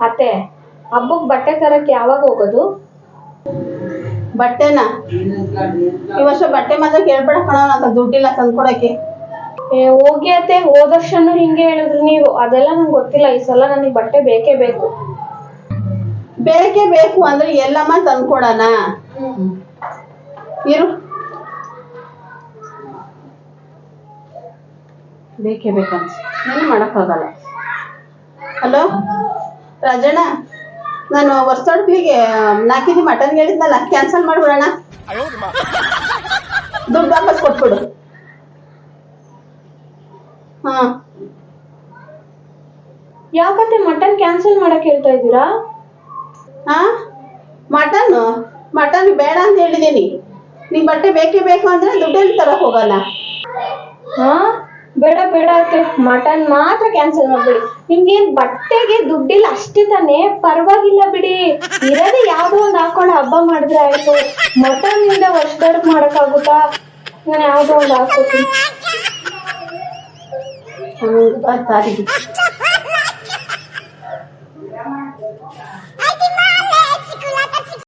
ಅತ್ತೆ ಹಬ್ಬಕ್ ಬಟ್ಟೆ ತರಕ್ ಯಾವಾಗ ಹೋಗೋದು? ಬಟ್ಟೆನ? ಈ ವರ್ಷ ಬಟ್ಟೆ ಮಾತ್ರ ಕೇಳ್ಬೇಡ ಕಣ ನಂಗೆ ದುಡ್ಡಿಲ್ಲ ತಂದ್ಕೊಡಕ್ಕೆ. ಏ ಹೋಗಿ ಅತ್ತೆ ಹೋದ ವರ್ಷನೂ ಹಿಂಗೆ ಹೇಳಿದ್ರು ನೀವು. ಅದೆಲ್ಲ ನಂಗೆ ಗೊತ್ತಿಲ್ಲ ಈ ಸಲ ನನಗೆ ಬಟ್ಟೆ ಬೇಕೇ ಬೇಕು. ಬೇಕೇ ಬೇಕು ಅಂದ್ರೆ ಎಲ್ಲಮ್ಮ ತಂದ್ಕೊಡಣ? ಇರು. ಬೇಕೇ ಬೇಕಂತ. ಏನು ಮಾಡೋಕ್ಕಾಗಲ್ಲ. ಹಲೋ? ರಾಜಣ್ಣ ನಾನು ಕೆ ಜಿ ಮಟನ್ ಹೇಳಿದ್ನಲ್ಲ ಕ್ಯಾನ್ಸಲ್ ಮಾಡ್ಬಿಡೋಣ. ದುಡ್ಡು ವಾಪಸ್ ಕೊಟ್ಬಿಡು. ಹಾ. ಯಾಕತ್ತೆ ಮಟನ್ ಕ್ಯಾನ್ಸಲ್ ಮಾಡಕ್ ಹೇಳ್ತಾ ಇದ್ದೀರಾ? ಹಾ ಮಟನ್ ಮಟನ್ ಬೇಡ ಅಂತ ಹೇಳಿದೀನಿ ನಿಮ್ ಬಟ್ಟೆ ಬೇಕೇ ಬೇಕು ಅಂದ್ರೆ ದುಡ್ಡಲ್ಲಿ ತರಕ್ ಹೋಗಲ್ಲ. ಹಾ ಬೇಡ ಬೇಡ ಅತ್ತೆ ಮಟನ್ ಮಾತ್ರ ಕ್ಯಾನ್ಸಲ್ ಮಾಡ್ಬಿಡಿ. ನಿಮ್ಗೇನ್ ಬಟ್ಟೆಗೆ ದುಡ್ಡಿಲ್ಲ ಅಷ್ಟೇ ತಾನೇ ಪರವಾಗಿಲ್ಲ ಬಿಡಿ. ಇರೋದೇ ಯಾವ್ದೋ ಒಂದ್ ಹಾಕೊಂಡು ಹಬ್ಬ ಮಾಡಿದ್ರೆ ಆಯ್ತು. ಮಟನ್ ಇಂದ ವರ್ಷದೊಳಗ್ ಮಾಡಕ್ಕಾಗುತ್ತಾ? ನಾನು ಯಾವ್ದೋ ಒಂದ್ ಹಾಕೋತೀನಿ.